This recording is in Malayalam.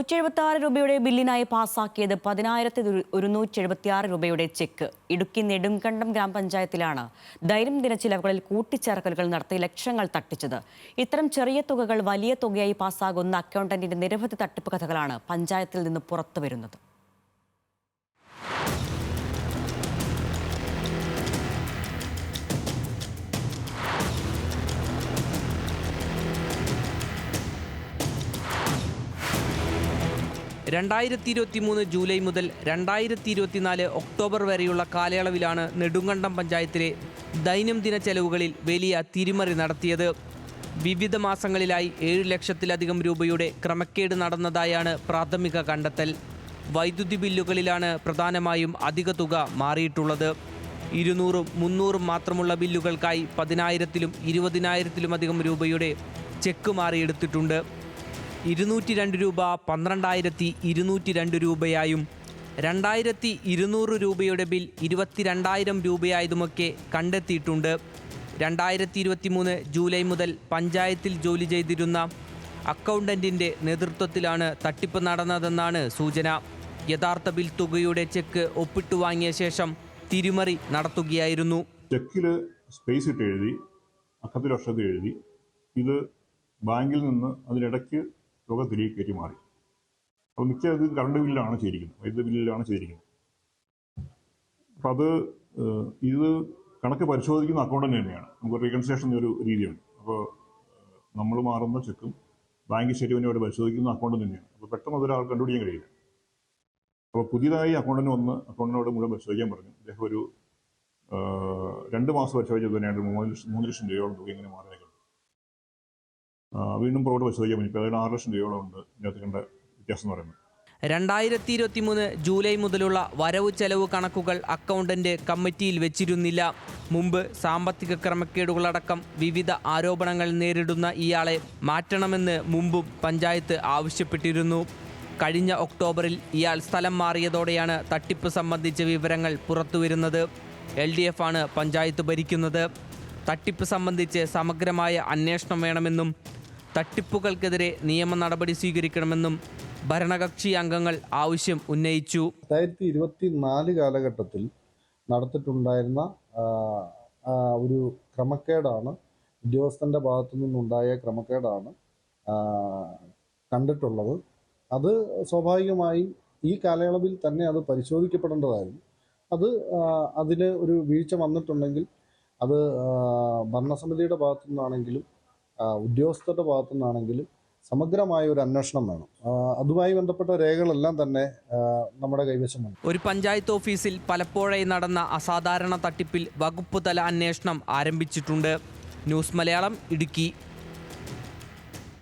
നൂറ്റി എഴുപത്തി ആറ് രൂപയുടെ ബില്ലിനായി പാസാക്കിയത് പതിനായിരത്തി ഒരുന്നൂറ്റി എഴുപത്തി ആറ് രൂപയുടെ ചെക്ക്. ഇടുക്കി നെടുങ്കണ്ടം ഗ്രാമപഞ്ചായത്തിലാണ് ദൈനംദിന ചിലവുകളിൽ കൂട്ടിച്ചേർക്കലുകൾ നടത്തി ലക്ഷങ്ങൾ തട്ടിച്ചത്. ഇത്തരം ചെറിയ തുകകൾ വലിയ തുകയായി പാസ്സാകുന്ന അക്കൗണ്ടന്റിന്റെ നിരവധി തട്ടിപ്പ് കഥകളാണ് പഞ്ചായത്തിൽ നിന്ന് പുറത്തുവരുന്നത്. രണ്ടായിരത്തി ഇരുപത്തി മൂന്ന് ജൂലൈ മുതൽ രണ്ടായിരത്തി ഇരുപത്തിനാല് ഒക്ടോബർ വരെയുള്ള കാലയളവിലാണ് നെടുങ്കണ്ടം പഞ്ചായത്തിലെ ദൈനംദിന ചെലവുകളിൽ വലിയ തിരിമറി നടത്തിയത്. വിവിധ മാസങ്ങളിലായി ഏഴ് ലക്ഷത്തിലധികം രൂപയുടെ ക്രമക്കേട് നടന്നതായാണ് പ്രാഥമിക കണ്ടെത്തൽ. വൈദ്യുതി ബില്ലുകളിലാണ് പ്രധാനമായും അധിക തുക മാറിയിട്ടുള്ളത്. ഇരുന്നൂറും മുന്നൂറും മാത്രമുള്ള ബില്ലുകൾക്കായി പതിനായിരത്തിലും ഇരുപതിനായിരത്തിലുമധികം രൂപയുടെ ചെക്ക് മാറിയെടുത്തിട്ടുണ്ട്. ഇരുന്നൂറ്റി രണ്ട് രൂപ പന്ത്രണ്ടായിരത്തി ഇരുന്നൂറ്റി രണ്ട് രൂപയായും രണ്ടായിരത്തി ഇരുന്നൂറ് രൂപയുടെ ബിൽ ഇരുപത്തിരണ്ടായിരം രൂപയായതുമൊക്കെ കണ്ടെത്തിയിട്ടുണ്ട്. രണ്ടായിരത്തി ഇരുപത്തി മൂന്ന് ജൂലൈ മുതൽ പഞ്ചായത്തിൽ ജോലി ചെയ്തിരുന്ന അക്കൗണ്ടന്റിന്റെ നേതൃത്വത്തിലാണ് തട്ടിപ്പ് നടന്നതെന്നാണ് സൂചന. യഥാർത്ഥ ബിൽ തുകയുടെ ചെക്ക് ഒപ്പിട്ടു വാങ്ങിയ ശേഷം തിരിമറി നടത്തുകയായിരുന്നു. ചെക്കിൽ സ്പേസ് ഇട്ട് എഴുതി അക്കത്തിൽ അക്ഷരത്തിൽ എഴുതി. ഇത് ബാങ്കിൽ നിന്ന് അതിനിടയ്ക്ക് തുക തിരികെ കയറ്റി മാറി. അപ്പോൾ മിക്ക ഇത് കറണ്ട് ബില്ലാണ് ചെയ്തിരിക്കുന്നത് വൈദ്യുതി ബില്ലിലാണ് ചെയ്തിരിക്കുന്നത് അപ്പം അത് ഇത് കണക്ക് പരിശോധിക്കുന്ന അക്കൗണ്ടന്റ് തന്നെയാണ്. നമുക്ക് റീകൺസിലേഷൻ ഒരു രീതിയുണ്ട്. അപ്പോൾ നമ്മൾ മാറുന്ന ചെക്കും ബാങ്ക് സ്റ്റേറ്റ്മെന്റ് പരിശോധിക്കുന്ന അക്കൗണ്ടന്റ് തന്നെയാണ്. അപ്പോൾ പെട്ടെന്ന് അതൊരാൾ കണ്ടുപിടിക്കാൻ കഴിയില്ല. അപ്പോൾ പുതിയതായി അക്കൗണ്ടിന് വന്ന് അക്കൗണ്ടിനോട് മുഴുവൻ പരിശോധിക്കാൻ പറഞ്ഞു. അദ്ദേഹം ഒരു രണ്ട് മാസം പരിശോധിച്ചത് തന്നെയാണ്. മൂന്ന് ലക്ഷം മൂന്ന് ലക്ഷം രൂപയോളം തുക ഇങ്ങനെ മാറിയേക്കുന്നത് വീണ്ടും പുറകോട്ട് പരിശോധിക്കാൻ പറ്റും ഇപ്പോൾ ആറ് ലക്ഷം രൂപയോളം ഉണ്ട് ഇതിനകത്ത് കണ്ട വ്യത്യാസം എന്ന് പറയുന്നത്. രണ്ടായിരത്തി ഇരുപത്തി മൂന്ന് ജൂലൈ മുതലുള്ള വരവ് ചെലവ് കണക്കുകൾ അക്കൗണ്ടന്റ് കമ്മിറ്റിയിൽ വെച്ചിരുന്നില്ല. മുമ്പ് സാമ്പത്തിക ക്രമക്കേടുകളടക്കം വിവിധ ആരോപണങ്ങൾ നേരിടുന്ന ഇയാളെ മാറ്റണമെന്ന് മുമ്പും പഞ്ചായത്ത് ആവശ്യപ്പെട്ടിരുന്നു. കഴിഞ്ഞ ഒക്ടോബറിൽ ഇയാൾ സ്ഥലം മാറിയതോടെയാണ് തട്ടിപ്പ് സംബന്ധിച്ച വിവരങ്ങൾ പുറത്തുവരുന്നത്. എൽ ഡി എഫ് ആണ് പഞ്ചായത്ത് ഭരിക്കുന്നത്. തട്ടിപ്പ് സംബന്ധിച്ച് സമഗ്രമായ അന്വേഷണം വേണമെന്നും തട്ടിപ്പുകൾക്കെതിരെ നിയമ നടപടി സ്വീകരിക്കണമെന്നും ഭരണകക്ഷി അംഗങ്ങൾ ആവശ്യം ഉന്നയിച്ചു. രണ്ടായിരത്തി ഇരുപത്തി നാല് കാലഘട്ടത്തിൽ നടത്തിയിട്ടുണ്ടായിരുന്ന ഒരു ക്രമക്കേടാണ് ഉദ്യോഗസ്ഥന്റെ ഭാഗത്തു നിന്നുണ്ടായ ക്രമക്കേടാണ് കണ്ടിട്ടുള്ളത്. അത് സ്വാഭാവികമായും ഈ കാലയളവിൽ തന്നെ അത് പരിശോധിക്കപ്പെടേണ്ടതായിരുന്നു. അത് അതിൽ ഒരു വീഴ്ച വന്നിട്ടുണ്ടെങ്കിൽ അത് ഭരണസമിതിയുടെ ഭാഗത്തു നിന്നാണെങ്കിലും ഉദ്യോഗസ്ഥരുടെ ഭാഗത്തു നിന്നാണെങ്കിലും സമഗ്രമായ ഒരു അന്വേഷണം വേണം. അതുമായി ബന്ധപ്പെട്ട രേഖകളെല്ലാം തന്നെ നമ്മുടെ കൈവശമുണ്ട്. ഒരു പഞ്ചായത്ത് ഓഫീസിൽ പലപ്പോഴായി നടന്ന അസാധാരണ തട്ടിപ്പിൽ വകുപ്പ് തല അന്വേഷണം ആരംഭിച്ചിട്ടുണ്ട്. ന്യൂസ് മലയാളം ഇടുക്കി.